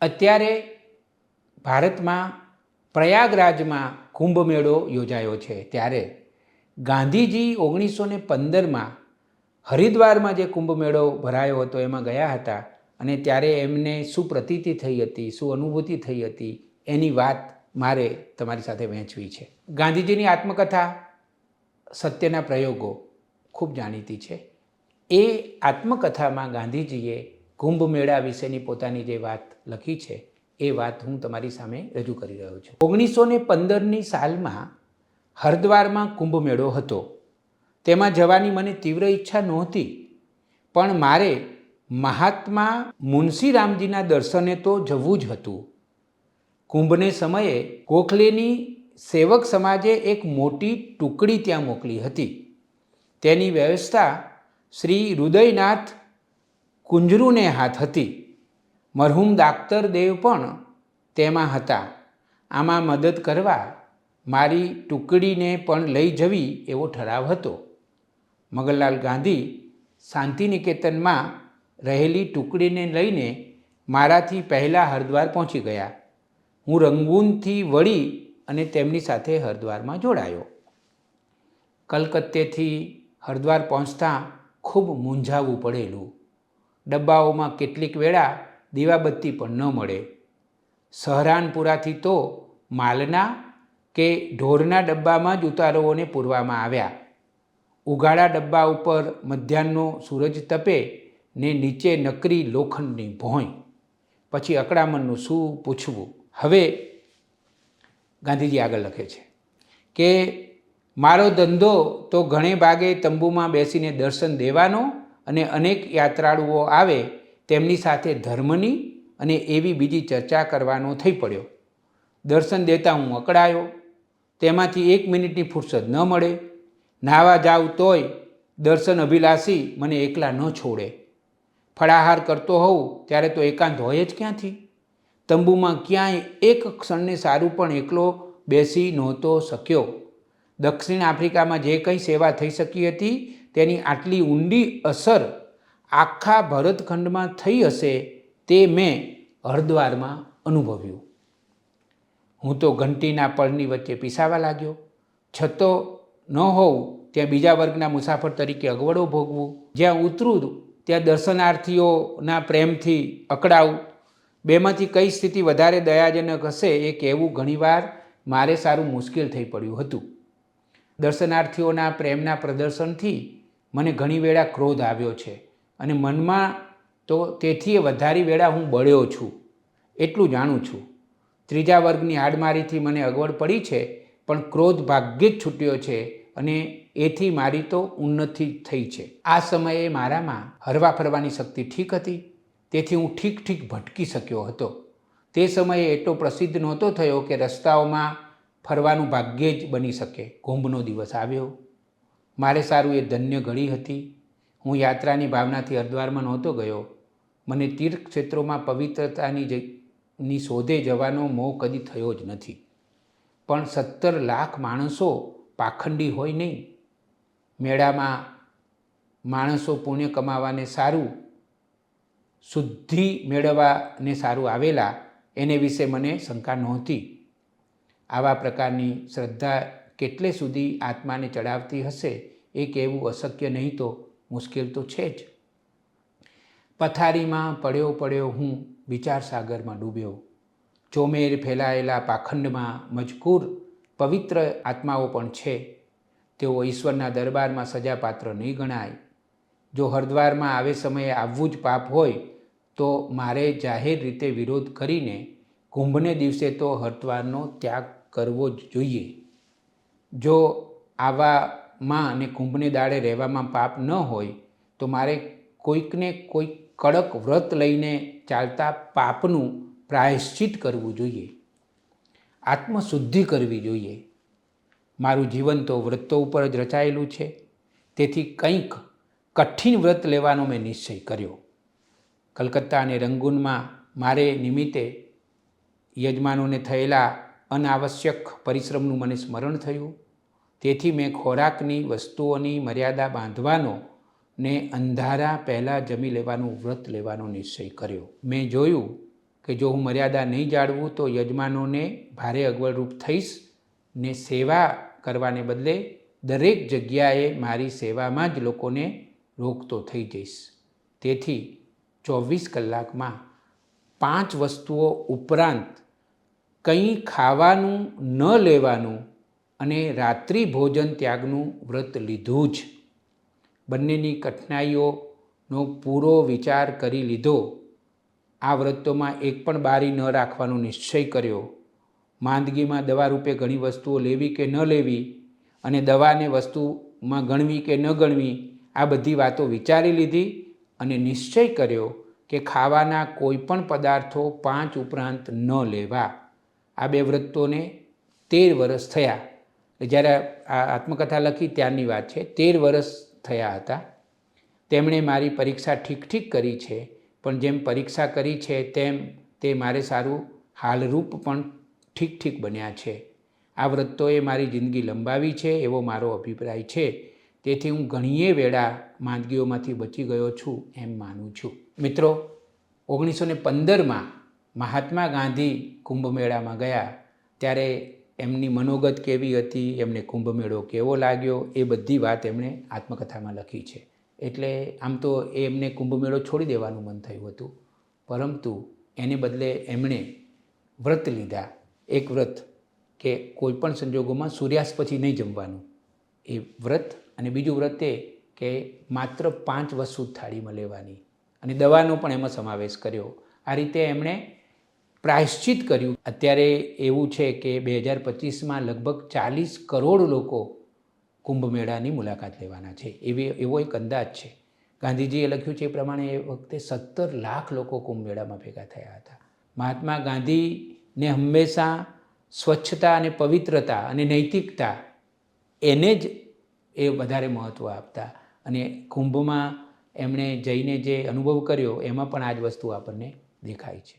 અત્યારે ભારતમાં પ્રયાગરાજમાં કુંભ મેળો યોજાયો છે. ત્યારે ગાંધીજી ઓગણીસો ને પંદરમાં હરિદ્વારમાં જે કુંભ મેળો ભરાયો હતો, એમાં ગયા હતા અને ત્યારે એમને શું પ્રતીતિ થઈ હતી, શું અનુભૂતિ થઈ હતી, એની વાત મારે તમારી સાથે વહેંચવી છે. ગાંધીજીની આત્મકથા, સત્યના પ્રયોગો ખૂબ જાણીતી છે. એ આત્મકથામાં ગાંધીજીએ કુંભ મેળા વિશેની પોતાની જે વાત લખી છે, એ વાત હું તમારી સામે રજૂ કરી રહ્યો છું. ઓગણીસો ને પંદરની સાલમાં હરિદ્વારમાં કુંભ મેળો હતો. તેમાં જવાની મને તીવ્ર ઈચ્છા નહોતી, પણ મારે મહાત્મા મુનશી રામજીના દર્શને તો જવું જ હતું. કુંભને સમયે ગોખલેની સેવક સમાજે એક મોટી ટુકડી ત્યાં મોકલી હતી. તેની વ્યવસ્થા શ્રી હૃદયનાથ કુંજરુને હાથ હતી. મરહુમ દાક્તર દેવ પણ તેમાં હતા. આમાં મદદ કરવા મારી ટુકડીને પણ લઈ જવી એવો ઠરાવ હતો. મગનલાલ ગાંધી શાંતિનિકેતનમાં રહેલી ટુકડીને લઈને મારાથી પહેલાં હરદ્વાર પહોંચી ગયા. હું રંગૂનથી વળી અને તેમની સાથે હરદ્વારમાં જોડાયો. કલકત્તેથી હરદ્વાર પહોંચતા ખૂબ મૂંઝાવવું પડેલું. ડબ્બાઓમાં કેટલીક વેળા દીવાબત્તી પણ ન મળે. સહરાનપુરાથી તો માલના કે ઢોરના ડબ્બામાં જ ઉતારોઓને પૂરવામાં આવ્યા. ઉઘાડા ડબ્બા ઉપર મધ્યાહનનો સૂરજ તપે ને નીચે નકરી લોખંડની ભોંય. પછી અકળામણનું શું પૂછવું? હવે ગાંધીજી આગળ લખે છે કે, મારો ધંધો તો ઘણે ભાગે તંબુમાં બેસીને દર્શન દેવાનો અને અનેક યાત્રાળુઓ આવે તેમની સાથે ધર્મની અને એવી બીજી ચર્ચા કરવાનો થઈ પડ્યો. દર્શન દેતા હું અકળાયો. તેમાંથી એક મિનિટની ફુરસદ ન મળે. નાહવા જાઉં તોય દર્શન અભિલાષી મને એકલા ન છોડે. ફળાહાર કરતો હોઉં ત્યારે તો એકાંત હોય જ ક્યાંથી? તંબુમાં ક્યાંય એક ક્ષણને સારું પણ એકલો બેસી નહોતો શક્યો. દક્ષિણ આફ્રિકામાં જે કંઈ સેવા થઈ શકી હતી તેની આટલી ઊંડી અસર આખા ભરતખંડમાં થઈ હશે તે મેં હરિદ્વારમાં અનુભવ્યું. હું તો ઘંટીના પળની વચ્ચે પીસાવા લાગ્યો. છતો ન હોઉં ત્યાં બીજા વર્ગના મુસાફર તરીકે અગવડો ભોગવું. જ્યાં ઉતરું ત્યાં દર્શનાર્થીઓના પ્રેમથી અકળાવું. બેમાંથી કઈ સ્થિતિ વધારે દયાજનક હશે એ કહેવું ઘણીવાર મારે સારું મુશ્કેલ થઈ પડ્યું હતું. દર્શનાર્થીઓના પ્રેમના પ્રદર્શનથી મને ઘણી વેળા ક્રોધ આવ્યો છે અને મનમાં તો તેથી વધારી વેળા હું બળ્યો છું, એટલું જાણું છું. ત્રીજા વર્ગની હાડમારીથી મને અગવડ પડી છે, પણ ક્રોધ ભાગ્યે જ છૂટ્યો છે અને એથી મારી તો ઉન્નતિ થઈ છે. આ સમયે મારામાં હરવા ફરવાની શક્તિ ઠીક હતી, તેથી હું ઠીક ઠીક ભટકી શક્યો હતો. તે સમયે એટલો પ્રસિદ્ધ નહોતો થયો કે રસ્તાઓમાં ફરવાનું ભાગ્યે જ બની શકે. કુંભનો દિવસ આવ્યો મારે સારું એ ધન્ય ઘડી હતી. હું યાત્રાની ભાવનાથી હરદ્વારમાં નહોતો ગયો. મને તીર્થક્ષેત્રોમાં પવિત્રતાની જ, ની શોધે જવાનો મોહ કદી થયો જ નથી. પણ સત્તર લાખ માણસો પાખંડી હોય નહીં. મેળામાં માણસો પુણ્ય કમાવાને સારું, શુદ્ધિ મેળવવાને સારું આવેલા, એને વિશે મને શંકા નહોતી. આવા પ્રકારની શ્રદ્ધા કેટલે સુધી આત્માને ચડાવતી હશે એ કહેવું અશક્ય નહીં તો મુશ્કેલ તો છે જ. પથારીમાં પડ્યો પડ્યો હું વિચાર સાગરમાં ડૂબ્યો. ચોમેર ફેલાયેલા પાખંડમાં મજકૂર, પવિત્ર આત્માઓ પણ છે. તેઓ ઈશ્વરના દરબારમાં સજાપાત્ર નહીં ગણાય. જો હરદ્વારમાં આવે સમયે આવવું જ પાપ હોય, તો મારે જાહેર રીતે વિરોધ કરીને કુંભને દિવસે તો હરદ્વારનો ત્યાગ કરવો જ જોઈએ. જો આવામાં અને કુંભને દાડે રહેવામાં પાપ ન હોય, તો મારે કોઈકને કોઈક કડક વ્રત લઈને ચાલતા પાપનું પ્રાયશ્ચિત કરવું જોઈએ. આત્મશુદ્ધિ કરવી જોઈએ. મારું જીવન તો વ્રતો ઉપર જ રચાયેલું છે. તેથી કંઈક કઠિન વ્રત લેવાનો મેં નિશ્ચય કર્યો. કલકત્તા અને રંગૂનમાં મારે નિમિત્તે યજમાનોને થયેલા અનાવશ્યક પરિશ્રમનું મને સ્મરણ થયું. તેથી મેં ખોરાકની વસ્તુઓની મર્યાદા બાંધવાનો ને અંધારા પહેલાં જમી લેવાનું, વ્રત લેવાનો નિશ્ચય કર્યો. મેં જોયું કે જો હું મર્યાદા નહીં જાળવું, તો યજમાનોને ભારે અગવડરૂપ થઈશ ને સેવા કરવાને બદલે દરેક જગ્યાએ મારી સેવામાં જ લોકોને રોકતો થઈ જઈશ. તેથી ચોવીસ કલાકમાં પાંચ વસ્તુઓ ઉપરાંત કંઈ ખાવાનું ન લેવાનું અને રાત્રિ ભોજન ત્યાગનું વ્રત લીધું જ. બંનેની કઠિનાઈઓનો પૂરો વિચાર કરી લીધો. આ વ્રતોમાં એક પણ બારી ન રાખવાનો નિશ્ચય કર્યો. માંદગીમાં દવા રૂપે ઘણી વસ્તુઓ લેવી કે ન લેવી અને દવાને વસ્તુમાં ગણવી કે ન ગણવી, આ બધી વાતો વિચારી લીધી અને નિશ્ચય કર્યો કે ખાવાના કોઈ પણ પદાર્થો પાંચ ઉપરાંત ન લેવા. આ બે વ્રતોને તેર વર્ષ થયા. જ્યારે આ આત્મકથા લખી ત્યારની વાત છે, તેર વર્ષ થયા હતા. તેમણે મારી પરીક્ષા ઠીક ઠીક કરી છે, પણ જેમ પરીક્ષા કરી છે તેમ તે મારે સારું હાલરૂપ પણ ઠીક ઠીક બન્યા છે. આ વ્રતોએ મારી જિંદગી લંબાવી છે એવો મારો અભિપ્રાય છે. તેથી હું ઘણીએ વેળા માંદગીઓમાંથી બચી ગયો છું એમ માનું છું. મિત્રો ઓગણીસો ને પંદરમાં મહાત્મા ગાંધી કુંભમેળામાં ગયા ત્યારે એમની મનોગત કેવી હતી, એમને કુંભમેળો કેવો લાગ્યો, એ બધી વાત એમણે આત્મકથામાં લખી છે. એટલે આમ તો એ એમને કુંભમેળો છોડી દેવાનું મન થયું હતું. પરંતુ એને બદલે એમણે વ્રત લીધા. એક વ્રત કે કોઈપણ સંજોગોમાં સૂર્યાસ્ત પછી નહીં જમવાનું. એ વ્રત અને બીજું વ્રત એ કે માત્ર પાંચ વસ્તુ થાળીમાં લેવાની. અને દવાનો પણ એમાં સમાવેશ કર્યો. આ રીતે એમણે પ્રાયશ્ચિત કર્યું. અત્યારે એવું છે કે બે હજાર પચીસમાં લગભગ ચાલીસ કરોડ લોકો કુંભમેળાની મુલાકાત લેવાના છે. એવી, એવો એક અંદાજ છે. ગાંધીજીએ લખ્યું છે એ પ્રમાણે એ વખતે સત્તર લાખ લોકો કુંભમેળામાં ભેગા થયા હતા. મહાત્મા ગાંધીને હંમેશા સ્વચ્છતા અને પવિત્રતા અને નૈતિકતા એને જ એ વધારે મહત્ત્વ આપતા અને કુંભમાં એમણે જઈને જે અનુભવ કર્યો એમાં પણ આ જ વસ્તુ આપણને દેખાય છે.